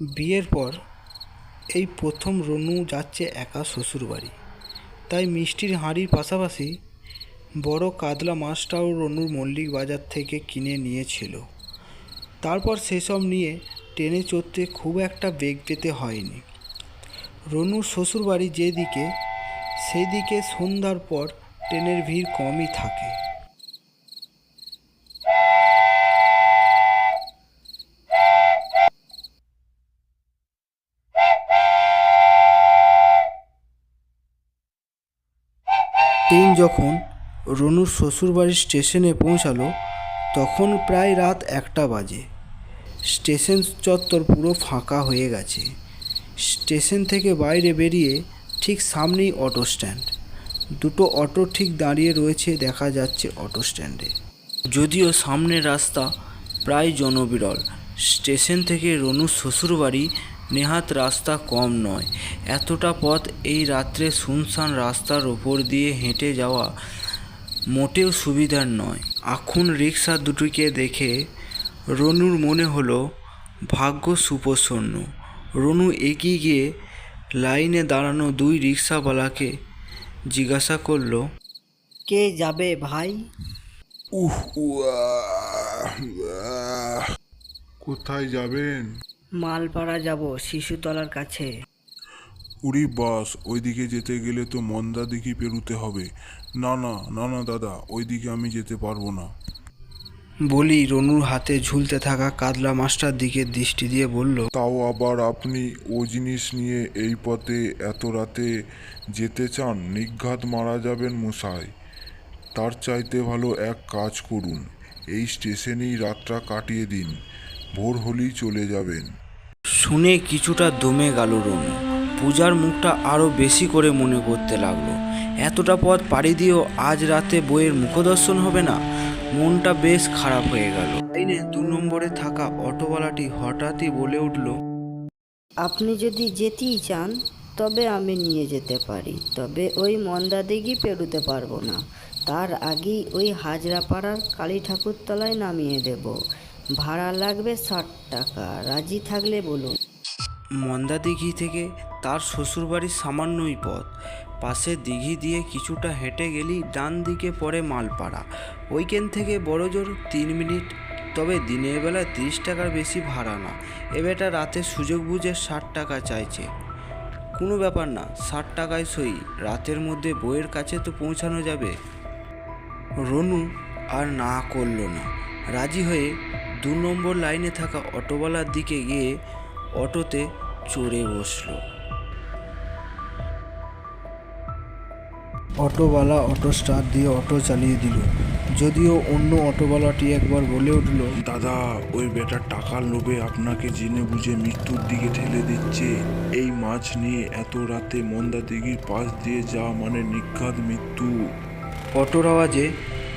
বিয়ের পর এই প্রথম রনু যাচ্ছে একা শ্বশুরবাড়ি। তাই মিষ্টির হাঁড়ির পাশাপাশি বড় কাতলা মাছটাও রনুর মল্লিক বাজার থেকে কিনে নিয়েছিল। তারপর সেসব নিয়ে ট্রেনে চড়তে খুব একটা বেগ পেতে হয়নি। রনুর শ্বশুরবাড়ি যেদিকে সেই দিকে সন্ধ্যার পর ট্রেনের ভিড় কমই থাকে। ট্রেন যখন রনুর শ্বশুরবাড়ির স্টেশনে পৌঁছালো, তখন প্রায় রাত একটা বাজে। স্টেশন চত্বর পুরো ফাঁকা হয়ে গেছে। স্টেশন থেকে বাইরে বেরিয়ে ঠিক সামনেই অটো স্ট্যান্ড। দুটো অটো ঠিক দাঁড়িয়ে রয়েছে দেখা যাচ্ছে অটো স্ট্যান্ডে। যদিও সামনের রাস্তা প্রায় জনবিরল, স্টেশন থেকে রনুর শ্বশুরবাড়ি নেহাত রাস্তা কম নয়। এতটা পথ এই রাত্রে শুনশান রাস্তার ওপর দিয়ে হেঁটে যাওয়া মোটেও সুবিধার নয়। এখন রিক্সা দুটিকে দেখে রনুর মনে হলো ভাগ্য সুপ্রসন্ন। রনু এগিয়ে গিয়ে লাইনে দাঁড়ানো দুই রিক্সাওয়ালাকে জিজ্ঞাসা করল কে যাবে ভাই? উহ। কোথায় যাবেন? মালপাড়া যাব শিশুতলার কাছে। উড়ি বাস ওইদিকে যেতে গেলে তো মন্দা দিঘি পেরুতে হবে। না না না না দাদা ওইদিকে আমি যেতে পারব না। বলি রনুর হাতে ঝুলতে থাকা কাতলা মাছটার দিকে দৃষ্টি দিয়ে বলল তাও আবার আপনি ও জিনিস নিয়ে এই পথে এত রাতে যেতে চান? নিঘাত মারা যাবেন মশাই। তার চাইতে ভালো এক কাজ করুন। এই স্টেশনেই রাতটা কাটিয়ে দিন। ভোর হলেই চলে যাবেন। শুনে কিছুটা দমে গেল রনু পূজার মুখটা আরও বেশি করে মনে করতে লাগল। এতটা পথ পাড়ি দিয়েও আজ রাতে বইয়ের মুখদর্শন হবে না? মনটা বেশ খারাপ হয়ে গেল। লাইনে দু নম্বরে থাকা অটোওয়ালাটি হঠাৎই বলে উঠল আপনি যদি যেতেই চান তবে আমি নিয়ে যেতে পারি। তবে ওই মন্দাদিঘি পেরোতে পারব না। তার আগেই ওই হাজরাপাড়ার কালী ঠাকুরতলায় নামিয়ে দেব। ভাড়া লাগবে ষাট টাকা। রাজি থাকলে বলুন। মন্দা দিঘি থেকে তার শ্বশুরবাড়ির সামান্যই পথ। পাশে দিঘি দিয়ে কিছুটা হেঁটে গেলেই ডান দিকে পড়ে মালপাড়া। ওইখান থেকে বড় জোর তিন মিনিট, তবে দিনের বেলা তিরিশ টাকার বেশি ভাড়া না। এবারটা রাতে সুযোগ বুঝে ষাট টাকা চাইছে। কোনো ব্যাপার না, ষাট টাকায় সই। রাতের মধ্যে বইয়ের কাছে তো পৌঁছানো যাবে। রনু আর না করল না। রাজি হয়ে দু নম্বর লাইনে থাকা অটোওয়ালার দিকে গিয়ে অটোতে চড়ে বসল। অটোওয়ালা অটো স্টার্ট দিয়ে অটো চালিয়ে দিল। যদিও অন্য অটোওয়ালাটি একবার বলে উঠল দাদা ওই বেটার টাকার লোভে আপনাকে জেনে বুঝে মৃত্যুর দিকে ঠেলে দিচ্ছে। এই মাছ নিয়ে এত রাতে মন্দা দিঘির পাশ দিয়ে যাওয়া মানে নিঘাত মৃত্যু। অটোর আওয়াজে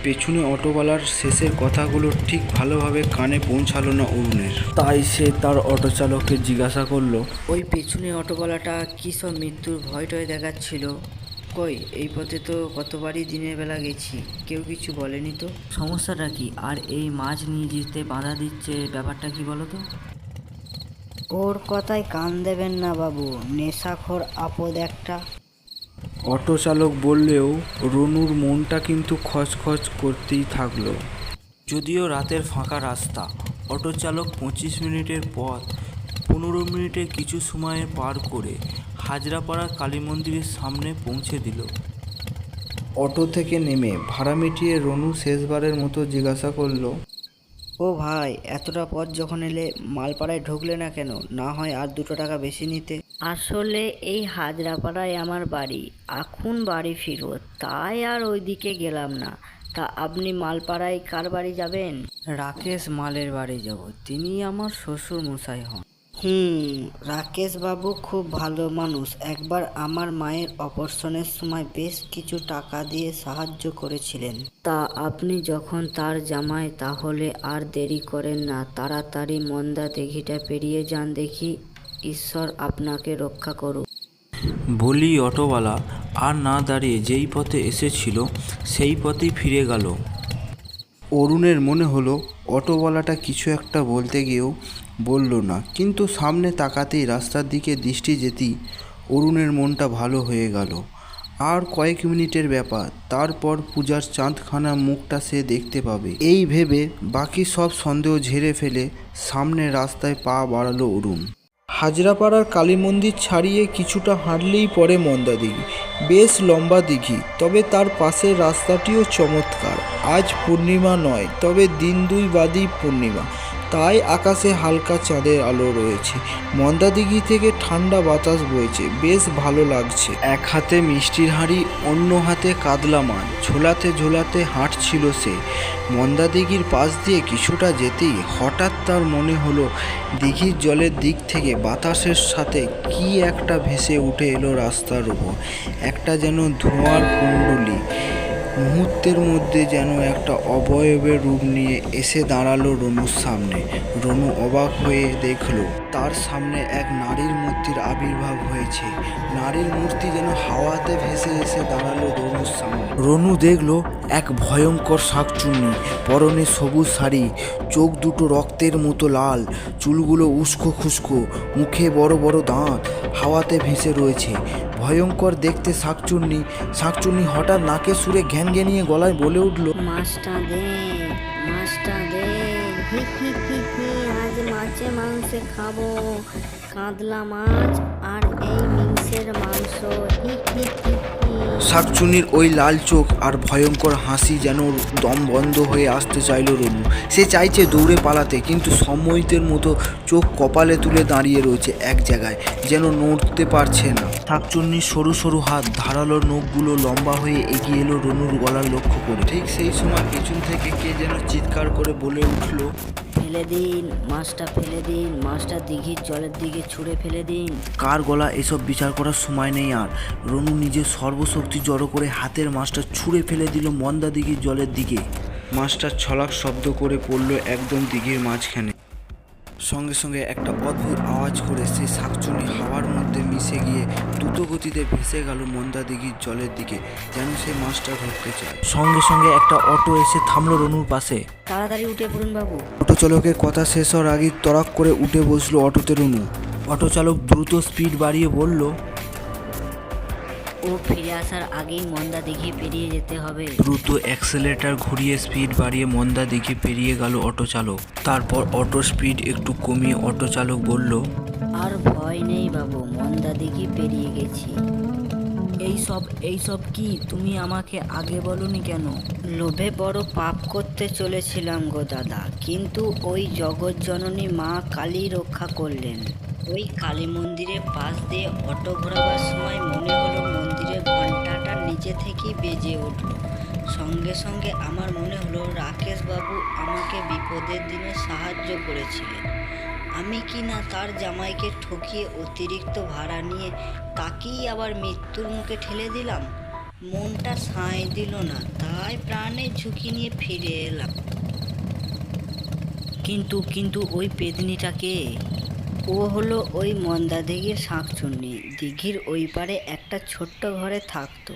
পেছনে অটোওয়ালার শেষের কথাগুলো ঠিক ভালোভাবে কানে পৌঁছালো না অরুণের। তাই সে তার অটো চালককে জিজ্ঞাসা করল ওই পেছনে অটোওয়ালাটা কী সব মৃত্যুর ভয় টয় দেখাচ্ছিল? কই এই পথে তো কতবারই দিনের বেলা গেছি কেউ কিছু বলেনি তো? সমস্যাটা কি? আর এই মাছ নিয়ে যেতে বাধা দিচ্ছে ব্যাপারটা কি বলো তো? ওর কথায় কান দেবেন না বাবু নেশাখোর আপদ একটা। অটো চালক বললেও রনুর মনটা কিন্তু খচখচ করতেই থাকল। যদিও রাতের ফাঁকা রাস্তা অটো চালক পঁচিশ মিনিটের পথ, পনেরো মিনিটে কিছু সময়ে পার করে হাজরাপাড়া কালী মন্দিরের সামনে পৌঁছে দিল। অটো থেকে নেমে ভাড়া মিটিয়ে রনু শেষবারের মতো জিজ্ঞাসা করল ও ভাই এতটা পথ যখন এলে মালপাড়ায় ঢুকলে না কেন? না হয় আর দুটো টাকা বেশি নিতে। আসলে এই হাজরাপাড়ায় আমার বাড়ি এখন বাড়ি ফিরো তাই আর ওইদিকে গেলাম না। তা আপনি মালপাড়ায় কার বাড়ি যাবেন? রাকেশ মালের বাড়ি যাব তিনি আমার শ্বশুর মশাই হন। হুম রাকেশ বাবু খুব ভালো মানুষ। একবার আমার মায়ের অপারেশনের সময় বেশ কিছু টাকা দিয়ে সাহায্য করেছিলেন। তা আপনি যখন তার জামাই তাহলে আর দেরি করেন না। তাড়াতাড়ি মন্দা দেঘিটা পেরিয়ে যান দেখি ঈশ্বর আপনাকে রক্ষা করুক। বলি অটোওয়ালা আর না দাঁড়িয়ে যেই পথে এসেছিল সেই পথেই ফিরে গেল। অরুণের মনে হলো অটোওয়ালাটা কিছু একটা বলতে গিয়েও বলল না। কিন্তু সামনে তাকাতেই রাস্তার দিকে দৃষ্টি যেতেই অরুণের মনটা ভালো হয়ে গেল। আর কয়েক মিনিটের ব্যাপার, তারপর পূজার চাঁদখানা মুখটা সে দেখতে পাবে। এই ভেবে বাকি সব সন্দেহ ঝেড়ে ফেলে সামনে রাস্তায় পা বাড়ালো অরুণ। হাজরাপাড়ার কালী মন্দির ছাড়িয়ে কিছুটা হাঁটলেই পড়ে মন্দা দিঘি বেশ লম্বা দিঘি, তবে তার পাশের রাস্তাটিও চমৎকার। আজ পূর্ণিমা নয়, তবে দিন দুই বাদই পূর্ণিমা। তাই আকাশে হালকা চাঁদের আলো রয়েছে। মন্দা দিঘি থেকে ঠান্ডা বাতাস বইছে, বেশ ভালো লাগছে। এক হাতে মিষ্টির হাঁড়ি, অন্য হাতে কাদলা মাছ ঝোলাতে ঝোলাতে হাঁটছিল সে। মন্দা দিঘির পাশ দিয়ে কিছুটা যেতেই হঠাৎ তার মনে হলো, দিঘির জলের দিক থেকে বাতাসের সাথে কি একটা ভেসে উঠে এলো রাস্তার উপর। একটা যেন ধোঁয়ার কুণ্ডলি। মুহূর্তের মধ্যে যেন একটা অবয়বের রূপ নিয়ে এসে দাঁড়াল রনুর সামনে। রনু অবাক হয়ে দেখল, তার সামনে এক নারীর মূর্তির আবির্ভাব হয়েছে। নারীর মূর্তি যেন হাওয়াতে ভেসে এসে দাঁড়াল রনুর সামনে। রনু দেখল, এক ভয়ঙ্কর শাকচুন্নি, পরনে সবুজ শাড়ি, চোখ দুটো রক্তের মতো লাল, চুলগুলো উস্কো খুস্কো, মুখে বড় বড় দাঁত, হাওয়াতে ভেসে রয়েছে। ভয়ঙ্কর দেখতে শাকচুন্নি শাকচুন্নি হঠাৎ নাকে সুরে ঘ্যান ঘ্যানিয়ে গলায় বলে উঠল, মাছটা দে মাছটা দে। হি হি হি হি, আজ মাছে মাংসে খাব। কাঁদলা মাছ আর এই মিংসের মাংস। হি হি হি শাকচুনির ওই লাল চোখ আর ভয়ঙ্কর হাসি যেন দম বন্ধ হয়ে আসতে চাইল রনু। সে চাইছে দৌড়ে পালাতে, কিন্তু সম্মোহিতের মতো চোখ কপালে তুলে দাঁড়িয়ে রয়েছে এক জায়গায়, যেন নড়তে পারছে না। শাকচুন্নির সরু সরু হাত, ধারালো নখগুলো লম্বা হয়ে এগিয়ে এলো রনুর গলার লক্ষ্য করে। ঠিক সেই সময় পেছন থেকে কে যেন চিৎকার করে বলে উঠল ফেলে দিন, মাছটা ফেলে দিন, মাছটা দিঘির জলের দিকে ছুঁড়ে ফেলে দিন। কার গলা এসব বিচার করার সময় নেই আর? রনু নিজের সর্বশক্তি জড়ো করে হাতের মাছটা ছুঁড়ে ফেলে দিল মন্দা দিঘির জলের দিকে। মাছটার ছলাক শব্দ করে পড়ল একদম দিঘির মাঝখানে। সঙ্গে সঙ্গে একটা অদ্ভুত আওয়াজ করে সেই শাকচুনি হাওয়ার মধ্যে মিশে গিয়ে দ্রুত গতিতে ভেসে গেল মন্দা দিঘির জলের দিকে যেন সেই মাছটা ধরতে চায়। সঙ্গে সঙ্গে একটা অটো এসে থামলো রনুর পাশে। তাড়াতাড়ি উঠে পড়ুন বাবু। অটো চালকের কথা শেষ হওয়ার আগেই তরাক করে উঠে বসল অটোতে রনু। অটো চালক দ্রুত স্পিড বাড়িয়ে বলল ও ফিরে আসার আগেই মন্দা দিঘি পেরিয়ে যেতে হবে। দ্রুত অ্যাক্সেলেটার ঘুরিয়ে স্পিড বাড়িয়ে মন্দা দিকে পেরিয়ে গেল অটো চালক। তারপর অটো স্পিড একটু কমিয়ে অটো চালক বলল আর ভয় নেই বাবু মন্দা দিঘি পেরিয়ে গেছি। এই সব এই সব কি তুমি আমাকে আগে বলনি কেন? লোভে বড় পাপ করতে চলেছিলাম গো দাদা কিন্তু ওই জগৎ জননী মা কালী রক্ষা করলেন। ওই কালী মন্দিরের পাশ দিয়ে অটো ঘোরাবার সময় মনে হলো মন্দিরের ঘন্টাটা নিজে থেকেই বেজে উঠল। সঙ্গে সঙ্গে আমার মনে হলো রাকেশ বাবু আমাকে বিপদের দিনে সাহায্য করেছিলেন। আমি কি না তার জামাইকে ঠকিয়ে অতিরিক্ত ভাড়া নিয়ে তাকেই আবার মৃত্যুর মুখে ঠেলে দিলাম? মনটা সাঁয় দিল না, তাই প্রাণের ঝুঁকি নিয়ে ফিরে এলাম। কিন্তু কিন্তু ওই পেদনিটাকে ও হলো ওই মন্দা দিঘির শাঁকচুন্নি। দিঘির ওই পারে একটা ছোট্ট ঘরে থাকতো।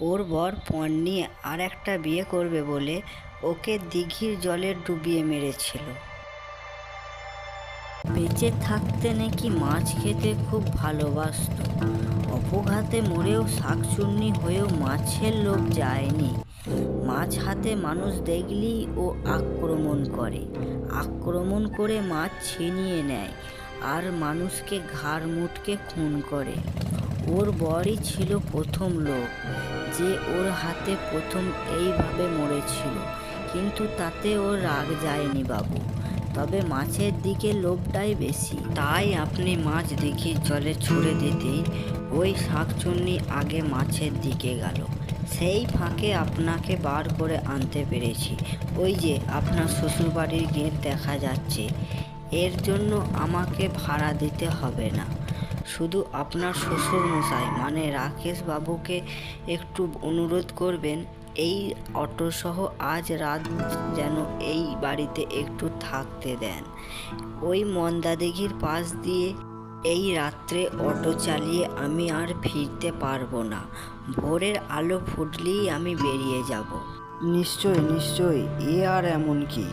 ওর বর পণ নিয়ে আর একটা বিয়ে করবে বলে ওকে দিঘির জলে ডুবিয়ে মেরেছিল। বেঁচে থাকতে নাকি মাছ খেতে খুব ভালোবাসত। অপঘাতে মরেও শাকচুন্নি হয়েও মাছের লোক যায়নি। মাছ হাতে মানুষ দেখলেই ও আক্রমণ করে। আক্রমণ করে মাছ ছিনিয়ে নেয়। আর মানুষকে ঘাড় মুটকে খুন করে। ওর বরই ছিল প্রথম লোক, যে ওর হাতে প্রথম এইভাবে মরেছিল। কিন্তু তাতে ওর রাগ যায়নি বাবু। তবে মাছের দিকে লোভটাই বেশি। তাই আপনি মাছ দেখি জলে ছুড়ে দিতেই ওই শাকচুন্নি আগে মাছের দিকে গেল। সেই ফাঁকে আপনাকে বার করে আনতে পেরেছি। ওই যে আপনার শ্বশুরবাড়ির গেট দেখা যাচ্ছে। এর জন্য আমাকে ভাড়া দিতে হবে না। শুধু আপনার শ্বশুর মশাই মানে রাকেশ বাবুকে একটু অনুরোধ করবেন, এই অটোসহ আজ রাত যেন এই বাড়িতে একটু থাকতে দেন। ওই মন্দাদিঘির পাশ দিয়ে এই রাত্রে অটো চালিয়ে আমি আর ফিরতে পারব না। ভোরের আলো ফুটলেই আমি বেরিয়ে যাব। নিশ্চয় নিশ্চয়, এ আর এমন কি?